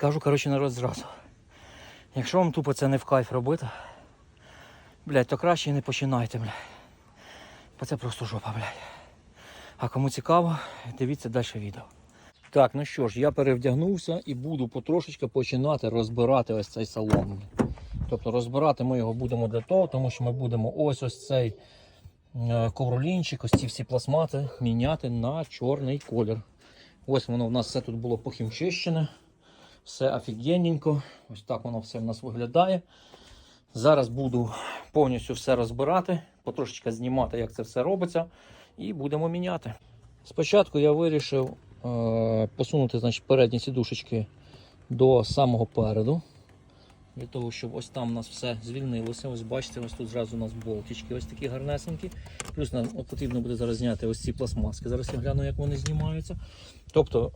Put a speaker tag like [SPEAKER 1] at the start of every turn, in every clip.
[SPEAKER 1] Скажу, коротше, народ зразу. Якщо вам тупо це не в кайф робити, блядь, то краще не починайте, блядь. Бо це просто жопа, блядь. А кому цікаво, дивіться далі відео. Так, ну що ж, я перевдягнувся і буду потрошечки починати розбирати ось цей салон. Тобто розбирати ми його будемо для того, тому що ми будемо ось ось цей е, ковролінчик, ось ці всі пластмати міняти на чорний колір. Ось воно в нас все тут було похімчищене, все офігенненько. Ось так воно все в нас виглядає. Зараз буду повністю все розбирати, потрошечки знімати, як це все робиться, і будемо міняти. Спочатку я вирішив е, посунути значить, передні сідушечки до самого переду. Для того, щоб ось там у нас все звільнилося. Ось бачите, ось тут зразу у нас болтички, ось такі гарнесенькі. Плюс нам потрібно буде зараз зняти ось ці пластмаски. Зараз я гляну, як вони знімаються. Тобто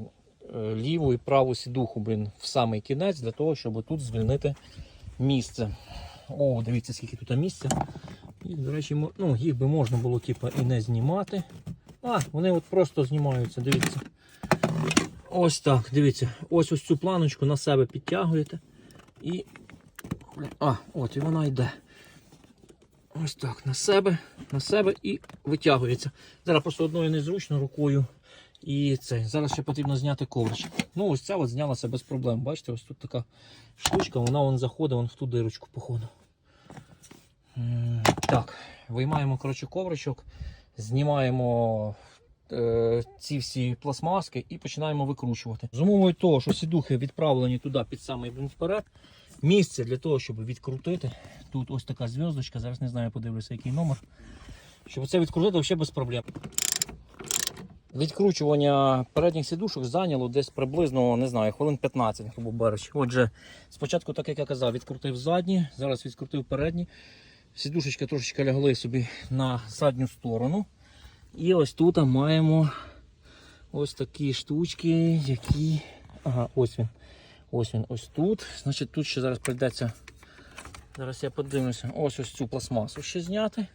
[SPEAKER 1] е- ліву і праву сідуху блін, в самий кінець, для того, щоб тут звільнити місце. О, дивіться, скільки тут місця. І, до речі, ну, їх би можна було типу, і не знімати. А, вони от просто знімаються, дивіться. Ось так, дивіться. Ось ось цю планочку на себе підтягуєте. І. А, от і вона йде. Ось так, на себе, на себе і витягується. Зараз просто одною незручно рукою. І це. Зараз ще потрібно зняти ковричок. Ну, ось ця от знялася без проблем. Бачите, ось тут така штучка, вона вон заходить вон в ту дирочку, походу. Так, виймаємо коротше, ковричок, знімаємо е, ці всі пластмаски і починаємо викручувати. З умовою того, що сідухи відправлені туди під самий вперед. Місце для того, щоб відкрутити. Тут ось така зв'язочка, зараз не знаю, подивлюся, який номер. Щоб це відкрутити взагалі без проблем. Відкручування передніх сідушок зайняло десь приблизно, не знаю, хвилин 15, грубо беручи. Отже, спочатку, так як я казав, відкрутив задні, зараз відкрутив передні. Сідушечки трошечки лягли собі на задню сторону. І ось тут маємо ось такі штучки, які. Ага, ось він. Ось він ось тут. Значить, тут ще зараз прийдеться. Зараз я подивлюся, ось ось цю пластмасу ще зняти.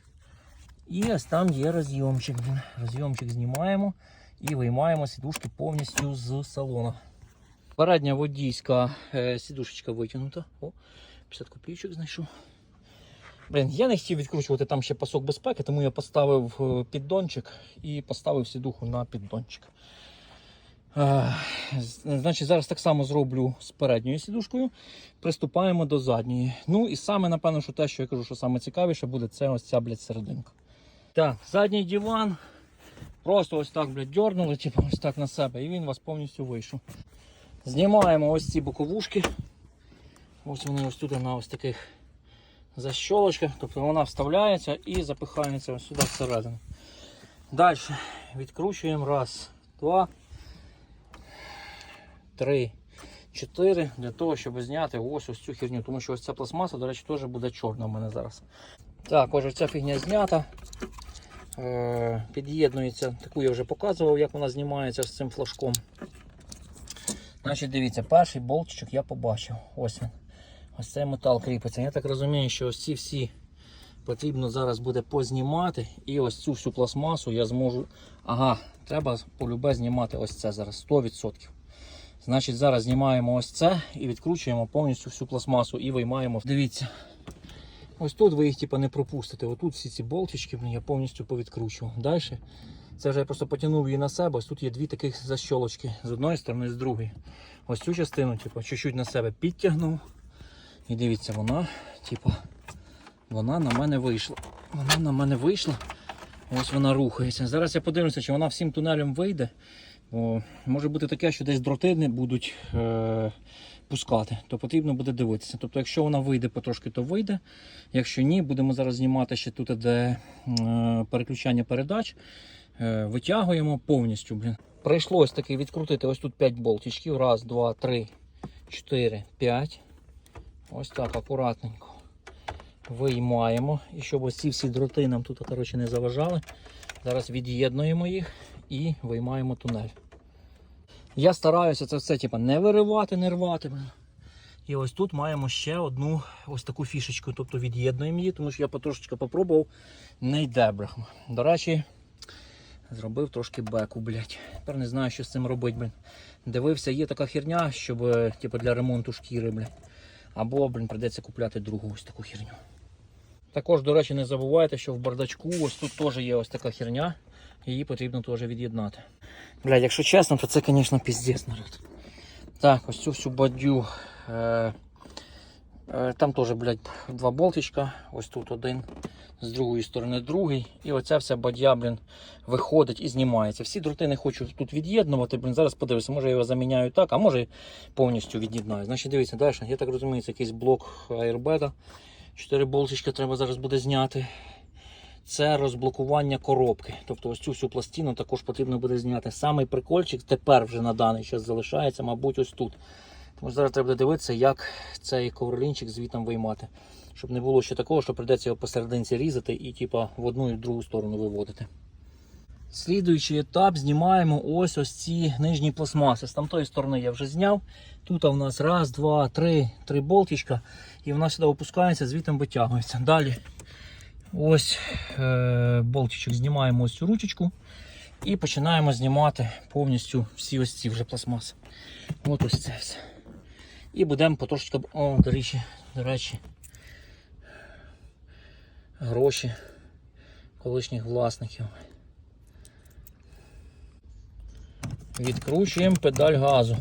[SPEAKER 1] І ось там є розйомчик. Розйомчик знімаємо і виймаємо сідушки повністю з салона. Передня водійська е, сідушечка витягнута. О, 50 копійочок знайшов. Блін, я не хотів відкручувати там ще пасок безпеки, тому я поставив е, піддончик і поставив сідуху на піддончик. Е, Значить, зараз так само зроблю з передньою сідушкою. Приступаємо до задньої. Ну і саме, напевно, що те, що я кажу, що саме буде, це ось ця, блядь, серединка. Так, задній диван. Просто ось так, блядь, дьорнули, типу, ось так на себе, і він у вас повністю вийшов. Знімаємо ось ці боковушки. Ось вони ось тут на ось таких защолочках. Тобто вона вставляється і запихається ось сюди всередину. Далі відкручуємо раз, два, три, чотири для того, щоб зняти ось ось цю херню. Тому що ось ця пластмаса, до речі, теж буде чорна в мене зараз. Так, ось ця фігня знята. Е, під'єднується, таку я вже показував, як вона знімається з цим флажком. Значить, дивіться, перший болтичок я побачив. Ось він. Ось цей метал кріпиться. Я так розумію, що ось ці всі потрібно зараз буде познімати. І ось цю всю пластмасу я зможу. Ага, треба полюбе знімати ось це зараз 100%. Значить, зараз знімаємо ось це і відкручуємо повністю всю пластмасу і виймаємо. Дивіться. Ось тут ви їх типу, не пропустите. Отут всі ці болтички я повністю повідкручував. Далі. Це вже я просто потягнув її на себе. Ось тут є дві таких защолочки з одної сторони, з другої. Ось цю частину, типу, чуть-чуть на себе підтягнув. І дивіться, вона, типу, вона на мене вийшла. Вона на мене вийшла. Ось вона рухається. Зараз я подивлюся, чи вона всім тунелем вийде. Бо може бути таке, що десь дроти не будуть е- пускати, то потрібно буде дивитися. Тобто, якщо вона вийде потрошки, то вийде. Якщо ні, будемо зараз знімати ще тут, де е- переключання передач. Е, витягуємо повністю. Блін. Прийшлось таки відкрутити ось тут 5 болтичків. Раз, два, три, чотири, п'ять. Ось так акуратненько. Виймаємо. І щоб ось ці всі дроти нам тут коротше, не заважали. Зараз від'єднуємо їх і виймаємо тунель. Я стараюся це все типу, не виривати, не рвати. блін. І ось тут маємо ще одну ось таку фішечку, тобто від'єднуємо її, тому що я потрошечки попробував, не йде брахма. До речі, зробив трошки беку, блядь. Тепер не знаю, що з цим робити, блін. Дивився, є така херня, щоб е, типу, для ремонту шкіри, блядь. Або, блін, прийдеться купляти другу ось таку херню. Також, до речі, не забувайте, що в бардачку ось тут теж є ось така херня. Її потрібно теж від'єднати. Блядь, якщо чесно, то це, звісно, піздець, народ. Так, ось цю всю бадю. Е, е, там теж, блядь, два болтичка. Ось тут один, з другої сторони другий. І оця вся бадя, блін, виходить і знімається. Всі дроти не хочу тут від'єднувати. Блін, зараз подивлюся, може я його заміняю так, а може повністю від'єднаю. Значить, дивіться, далі. Я так розумію, це якийсь блок аербеда. Чотири болтичка треба зараз буде зняти. Це розблокування коробки. Тобто ось цю всю пластину також потрібно буде зняти. Самий прикольчик тепер вже на даний час залишається, мабуть, ось тут. Тому зараз треба дивитися, як цей ковролінчик звітом виймати. Щоб не було ще такого, що прийдеться його посерединці різати і типа, в одну і в другу сторону виводити. Слідуючий етап знімаємо ось ось ці нижні пластмаси. З тамтої сторони я вже зняв. Тут у нас раз, два, три, три болтичка. І вона сюди опускається, звітом витягується. Далі ось е, болтичок знімаємо ось цю ручечку і починаємо знімати повністю всі ось ці вже пластмаси. От ось це все. І будемо потрошечки, о, до речі, до речі, гроші колишніх власників. Відкручуємо педаль газу.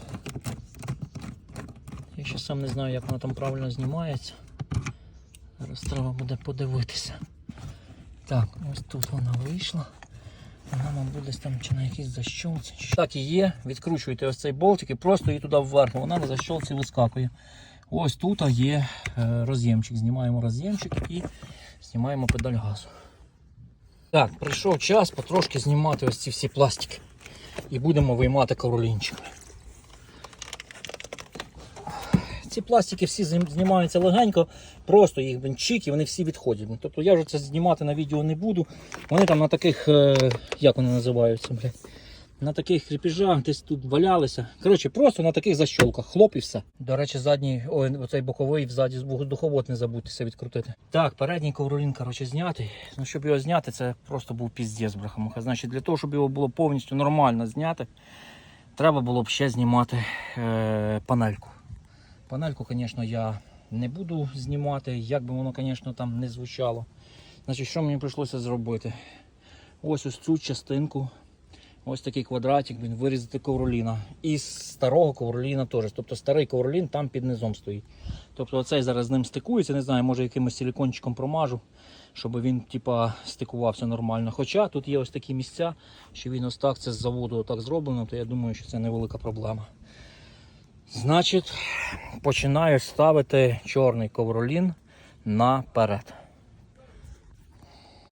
[SPEAKER 1] Я ще сам не знаю, як вона там правильно знімається. Зараз треба буде подивитися. Так, ось тут вона вийшла. Вона, мабуть, десь там чи на якійсь защолці. Так і є. Відкручуєте ось цей болтик і просто її туди вверх. Вона на защолці вискакує. Ось тут є е, роз'ємчик. Знімаємо роз'ємчик і знімаємо педаль газу. Так, прийшов час потрошки знімати ось ці всі пластики. І будемо виймати ковролінчик. Ці пластики всі знімаються легенько, просто їх блін, чик і вони всі відходять. Тобто я вже це знімати на відео не буду. Вони там на таких, е, як вони називаються, блядь, на таких кріпіжах десь тут валялися. Коротше, просто на таких защолках, хлоп і все. До речі, задній, ой, оцей боковий ззаді духовод не забудьтеся відкрутити. Так, передній ковролін, коротше, знятий. Ну, щоб його зняти, це просто був піздець, брахамуха. Значить, для того, щоб його було повністю нормально зняти, треба було б ще знімати е, панельку. Панельку, звісно, я не буду знімати, як би воно, звісно, там не звучало. Значить, що мені прийшлося зробити? Ось ось цю частинку, ось такий квадратик, він вирізати ковроліна. І з старого ковроліна теж. Тобто старий ковролін там під низом стоїть. Тобто оцей зараз з ним стикується, не знаю, може якимось силікончиком промажу, щоб він типа, стикувався нормально. Хоча тут є ось такі місця, що він ось так це з заводу отак зроблено, то я думаю, що це невелика проблема. Значить, починаю ставити чорний ковролін наперед.